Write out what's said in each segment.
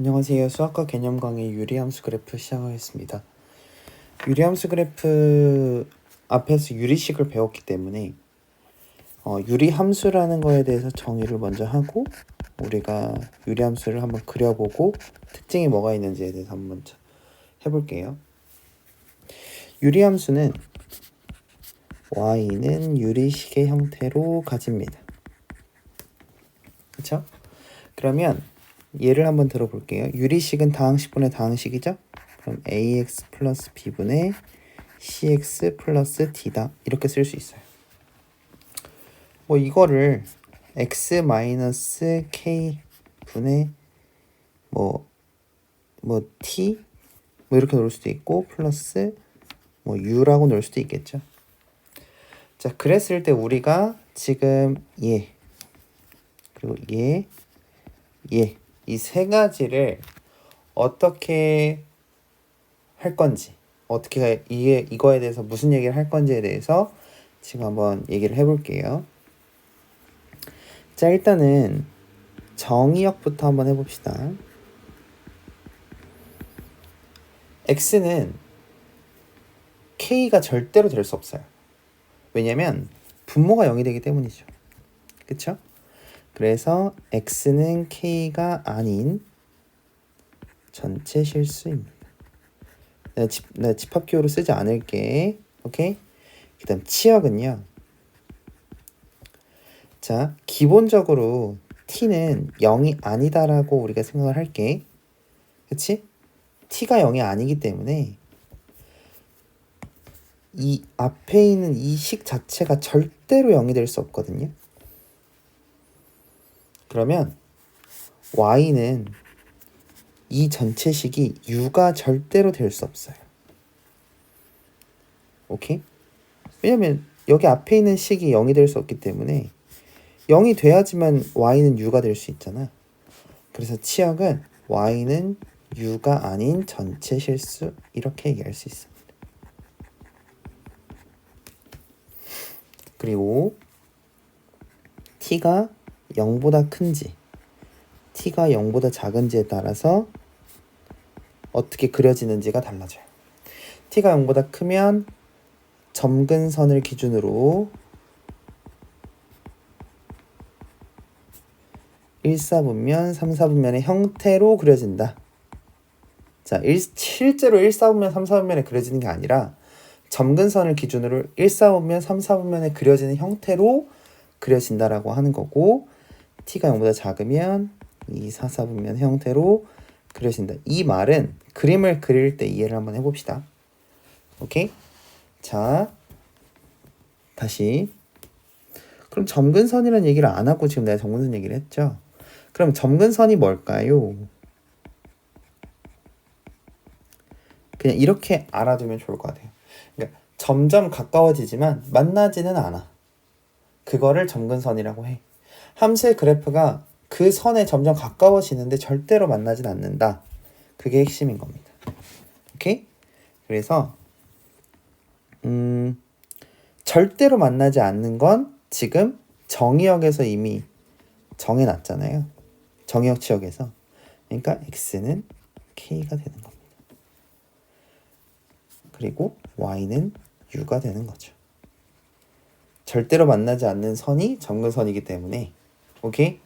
안녕하세요. 수학과 개념 강의 유리함수 그래프 시작하겠습니다. 유리함수 그래프 앞에서 유리식을 배웠기 때문에 어, 유리함수라는 거에 대해서 정의를 먼저 하고 우리가 유리함수를 한번 그려보고 특징이 뭐가 있는지에 대해서 한번 해볼게요. 유리함수는 y는 유리식의 형태로 가집니다. 그렇죠? 그러면 예를 한번 들어볼게요. 유리식은 다항식분의 다항식이죠? 그럼 ax 플러스 b분의 cx 플러스 d다. 이렇게 쓸 수 있어요. 뭐 이거를 x 마이너스 k 분의 뭐, 뭐 t 뭐 이렇게 놓을 수도 있고 플러스 뭐 u라고 놓을 수도 있겠죠. 자, 그랬을 때 우리가 지금 얘 그리고 얘, 얘 이 세 가지를 어떻게 할 건지 어떻게 이게 이거에 대해서 무슨 얘기를 할 건지에 대해서 지금 한번 얘기를 해볼게요. 자 일단은 정의역부터 한번 해봅시다. x는 k가 절대로 될 수 없어요. 왜냐면 분모가 0이 되기 때문이죠. 그쵸? 그래서 x는 k가 아닌 전체 실수입니다. 내가 집합기호로 쓰지 않을게. 오케이? 그 다음 치역은요. 자, 기본적으로 t는 0이 아니다라고 우리가 생각을 할게. 그치? t가 0이 아니기 때문에 이 앞에 있는 이 식 자체가 절대로 0이 될 수 없거든요. 그러면 y는 이 전체 식이 u가 절대로 될 수 없어요. 오케이? 왜냐면 여기 앞에 있는 식이 0이 될 수 없기 때문에 0이 돼야지만 y는 u가 될 수 있잖아. 그래서 치역은 y는 u가 아닌 전체 실수 이렇게 얘기할 수 있습니다. 그리고 t가 0보다 큰지 t가 0보다 작은지에 따라서 어떻게 그려지는지가 달라져요. t가 0보다 크면 점근선을 기준으로 1사분면, 3사분면의 형태로 그려진다. 자, 일, 실제로 1사분면, 3사분면에 그려지는 게 아니라 점근선을 기준으로 1사분면, 3사분면에 그려지는 형태로 그려진다라고 하는 거고 t가 0보다 작으면 2, 4, 4분면 형태로 그려진다. 이 말은 그림을 그릴 때 이해를 한번 해봅시다. 오케이? 자, 다시. 그럼 점근선이라는 얘기를 안 하고 지금 내가 점근선 얘기를 했죠? 그럼 점근선이 뭘까요? 그냥 이렇게 알아두면 좋을 것 같아요. 그러니까 점점 가까워지지만 만나지는 않아. 그거를 점근선이라고 해. 함수의 그래프가 그 선에 점점 가까워지는데 절대로 만나진 않는다. 그게 핵심인 겁니다. 오케이? 그래서 음, 절대로 만나지 않는 건 지금 정의역에서 이미 정해놨잖아요. 정의역 지역에서. 그러니까 x는 k가 되는 겁니다. 그리고 y는 u가 되는 거죠. 절대로 만나지 않는 선이 점근선이기 때문에 오케이?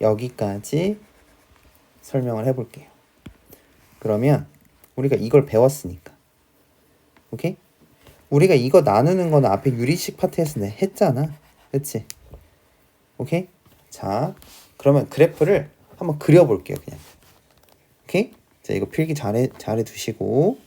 여기까지 설명을 해볼게요. 그러면 우리가 이걸 배웠으니까 오케이? 우리가 이거 나누는 거는 앞에 유리식 파트에서 내 했잖아. 그치? 오케이? 자, 그러면 그래프를 한번 그려볼게요. 그냥. 오케이? 자, 이거 필기 잘해, 잘해 두시고.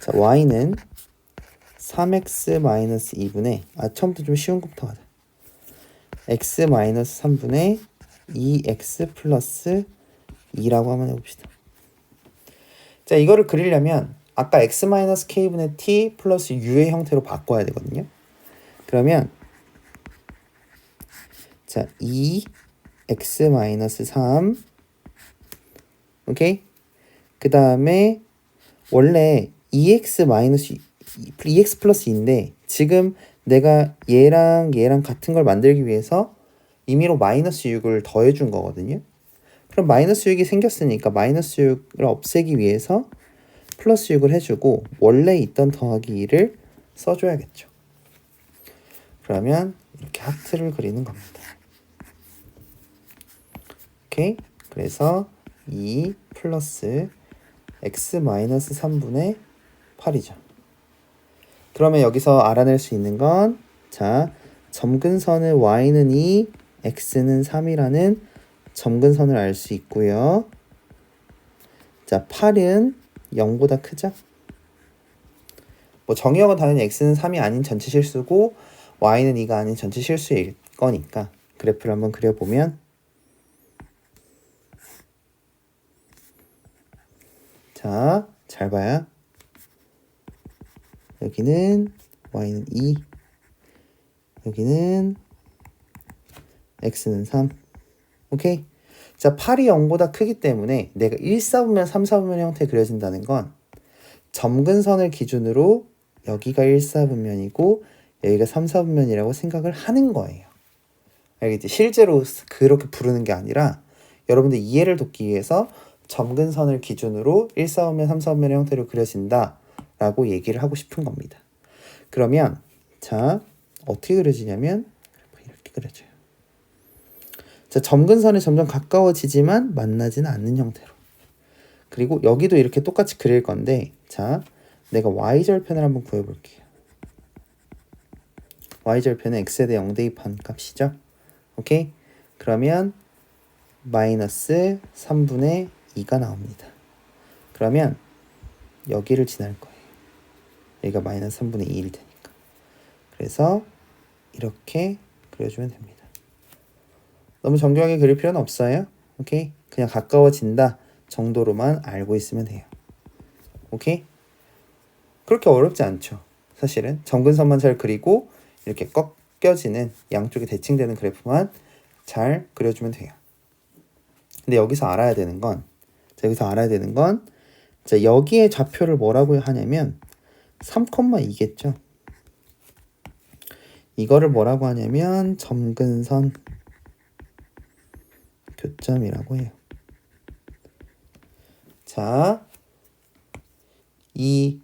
자, y는 3x-2분의, 아, 처음부터 좀 쉬운 것부터 가자. x 3분의 2x 플러스 2라고 한번 해봅시다. 자, 이거를 그리려면 아까 x k분의 t 플러스 u의 형태로 바꿔야 되거든요. 그러면 자, 2x 3 오케이? 그 다음에 원래 2x 마이너스 2x 플러스 2인데 지금 내가 얘랑 얘랑 같은 걸 만들기 위해서 임의로 마이너스 6을 더해준 거거든요. 그럼 마이너스 6이 생겼으니까 마이너스 6을 없애기 위해서 플러스 6을 해주고 원래 있던 더하기 2를 써줘야겠죠. 그러면 이렇게 하트를 그리는 겁니다. 오케이? 그래서 2 플러스 x 마이너스 3분의 8이죠. 그러면 여기서 알아낼 수 있는 건 자, 점근선의 y는 2, x는 3이라는 점근선을 알 수 있고요. 자, 8은 0보다 크죠? 뭐 정의역은 당연히 x는 3이 아닌 전체 실수고 y는 2가 아닌 전체 실수일 거니까 그래프를 한번 그려보면 자, 잘 봐요. 여기는 y는 2 여기는 x는 3 오케이? 자, 8이 0보다 크기 때문에 내가 1, 4분면, 3, 4분면 형태 그려진다는 건 점근선을 기준으로 여기가 1, 4분면이고 여기가 3, 4분면이라고 생각을 하는 거예요. 알겠지? 실제로 그렇게 부르는 게 아니라 여러분들 이해를 돕기 위해서 점근선을 기준으로 1, 4분면, 3, 4분면의 형태로 그려진다 라고 얘기를 하고 싶은 겁니다. 그러면 자, 어떻게 그려지냐면 이렇게 그려져요. 자, 점근선이 점점 가까워지지만 만나지는 않는 형태로. 그리고 여기도 이렇게 똑같이 그릴 건데, 자, 내가 y절편을 한번 구해볼게요. y절편은 x에 대해 0 대입 한 값이죠. 오케이? 그러면 마이너스 3분의 2가 나옵니다. 그러면 여기를 지날 거예요. 여기가 마이너스 3분의 2일 테니까. 그래서 이렇게 그려주면 됩니다. 너무 정교하게 그릴 필요는 없어요. 오케이? 그냥 가까워진다 정도로만 알고 있으면 돼요. 오케이? 그렇게 어렵지 않죠. 사실은 정근선만 잘 그리고 이렇게 꺾여지는 양쪽이 대칭되는 그래프만 잘 그려주면 돼요. 근데 여기서 알아야 되는 건 자, 여기서 알아야 되는 건 자, 여기에 좌표를 뭐라고 하냐면 3,2겠죠. 이거를 뭐라고 하냐면 점근선 교점이라고 해요. 자, 이,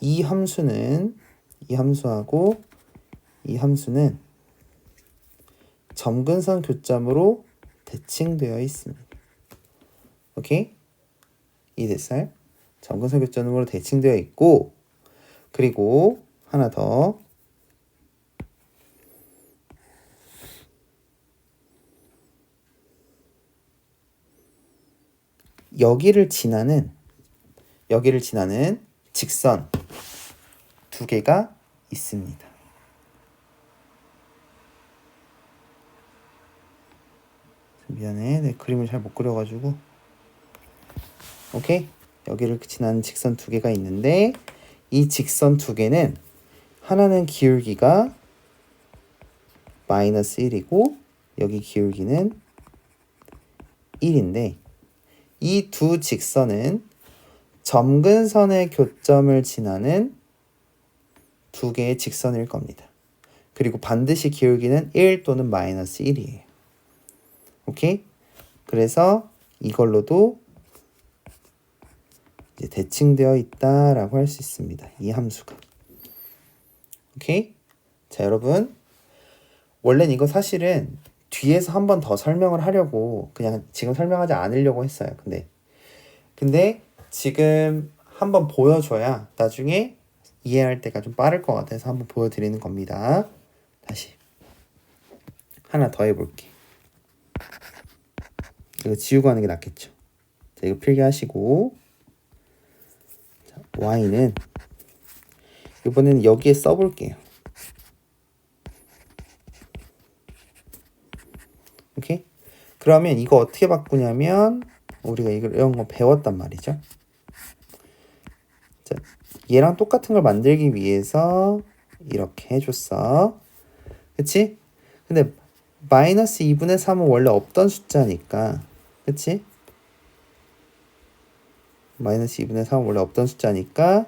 이 함수는, 이 함수하고 이 함수는 점근선 교점으로 대칭되어 있습니다. 오케이? 이해됐어요? 점근선 교점으로 대칭되어 있고, 그리고 하나 더. 여기를 지나는 여기를 지나는 직선 두 개가 있습니다. 미안해, 내 그림을 잘 못 그려가지고. 오케이, 여기를 지나는 직선 두 개가 있는데 이 직선 두 개는 하나는 기울기가 마이너스 1이고 여기 기울기는 1인데 이 두 직선은 점근선의 교점을 지나는 두 개의 직선일 겁니다. 그리고 반드시 기울기는 1 또는 마이너스 1이에요. 오케이? 그래서 이걸로도 대칭되어 있다라고 할 수 있습니다. 이 함수가. 오케이? 자, 여러분. 원래는 이거 사실은 뒤에서 한 번 더 설명을 하려고 그냥 지금 설명하지 않으려고 했어요. 근데 근데 지금 한번 보여줘야 나중에 이해할 때가 좀 빠를 것 같아서 한번 보여드리는 겁니다. 다시 하나 더 해볼게. 이거 지우고 하는 게 낫겠죠. 자, 이거 필기하시고 자, y는 이번에는 여기에 써볼게요. 오케이? 그러면 이거 어떻게 바꾸냐면 우리가 이런 거 배웠단 말이죠. 자, 얘랑 똑같은 걸 만들기 위해서 이렇게 해줬어. 그치? 근데 마이너스 2분의 3은 원래 없던 숫자니까 그치? 마이너스 2분의 3은 원래 없던 숫자니까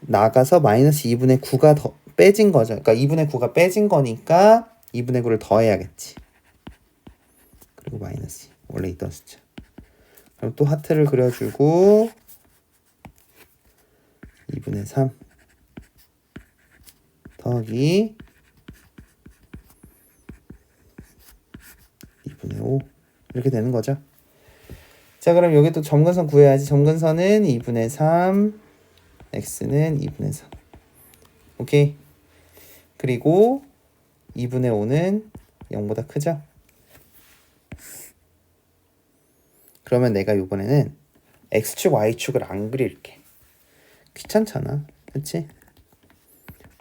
나가서 마이너스 2분의 9가 더 빼진 거죠. 그러니까 2분의 9가 빼진 거니까 2분의 9를 더해야겠지. 그리고 마이너스 2. 원래 있던 숫자. 그럼 또 하트를 그려주고 2분의 3 더하기 2분의 5 이렇게 되는 거죠. 자 그럼 여기 또 점근선 구해야지. 점근선은 2분의 3 x는 2분의 3 오케이. 그리고 2분의 5는 0보다 크죠? 그러면 내가 이번에는 x축, y축을 안 그릴게. 귀찮잖아. 그치?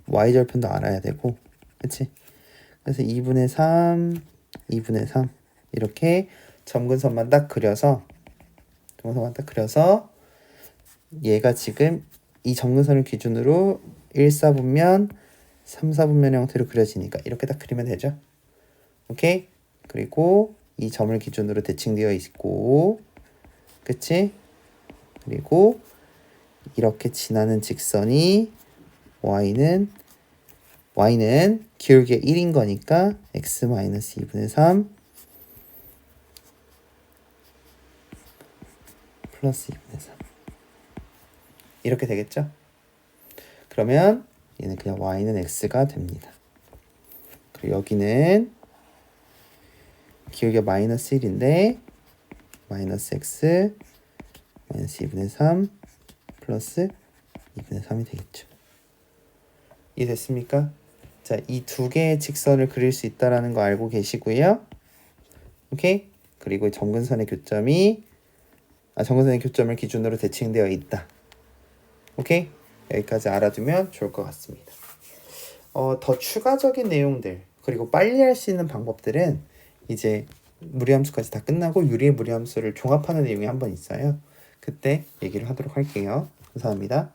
y절편도 알아야 되고. 그치? 그래서 2분의 3, 2분의 3 이렇게 점근선만 딱 그려서 점근선만 딱 그려서 얘가 지금 이 점근선을 기준으로 1, 4분면 3, 4분면 형태로 그려지니까 이렇게 딱 그리면 되죠. 오케이? 그리고 이 점을 기준으로 대칭되어 있고 그치? 그리고 이렇게 지나는 직선이 y는 y는 기울기 1인 거니까 x-2분의 3 플러스 2분의 3 이렇게 되겠죠? 그러면 얘는 그냥 y는 x가 됩니다. 그리고 여기는 기울기가 마이너스 1인데 마이너스 x 마이너스 2분의 3 플러스 2분의 3이 되겠죠. 이해됐습니까? 자, 이 두 개의 직선을 그릴 수 있다라는 거 알고 계시고요. 오케이? 그리고 점근선의 교점이 아, 점근선의 교점을 기준으로 대칭되어 있다. 오케이? 여기까지 알아두면 좋을 것 같습니다. 어, 더 추가적인 내용들 그리고 빨리 할 수 있는 방법들은 이제 무리함수까지 다 끝나고 유리의 무리함수를 종합하는 내용이 한 번 있어요. 그때 얘기를 하도록 할게요. 감사합니다.